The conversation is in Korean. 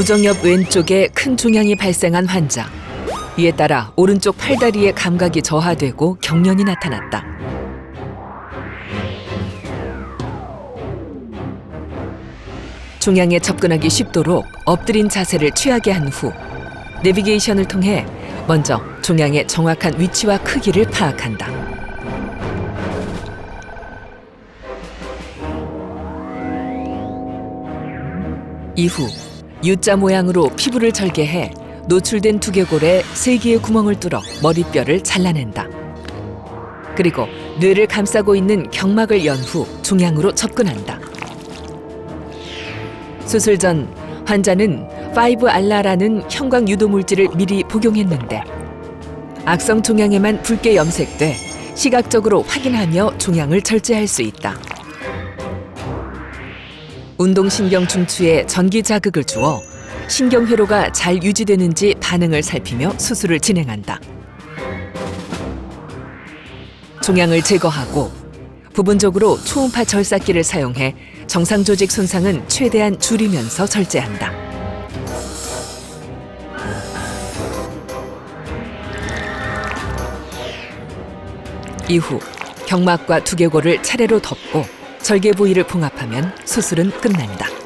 부정엽 왼쪽에 큰 종양이 발생한 환자. 이에 따라 오른쪽 팔다리의 감각이 저하되고 경련이 나타났다. 종양에 접근하기 쉽도록 엎드린 자세를 취하게 한 후 내비게이션을 통해 먼저 종양의 정확한 위치와 크기를 파악한다. 이후 U자 모양으로 피부를 절개해 노출된 두개골에 세 개의 구멍을 뚫어 머리뼈를 잘라낸다. 그리고 뇌를 감싸고 있는 경막을 연 후 종양으로 접근한다. 수술 전 환자는 5알라라는 형광 유도 물질을 미리 복용했는데 악성 종양에만 붉게 염색돼 시각적으로 확인하며 종양을 절제할 수 있다. 운동신경 중추에 전기 자극을 주어 신경 회로가 잘 유지되는지 반응을 살피며 수술을 진행한다. 종양을 제거하고 부분적으로 초음파 절삭기를 사용해 정상 조직 손상은 최대한 줄이면서 절제한다. 이후 경막과 두개골을 차례로 덮고 절개 부위를 봉합하면 수술은 끝난다.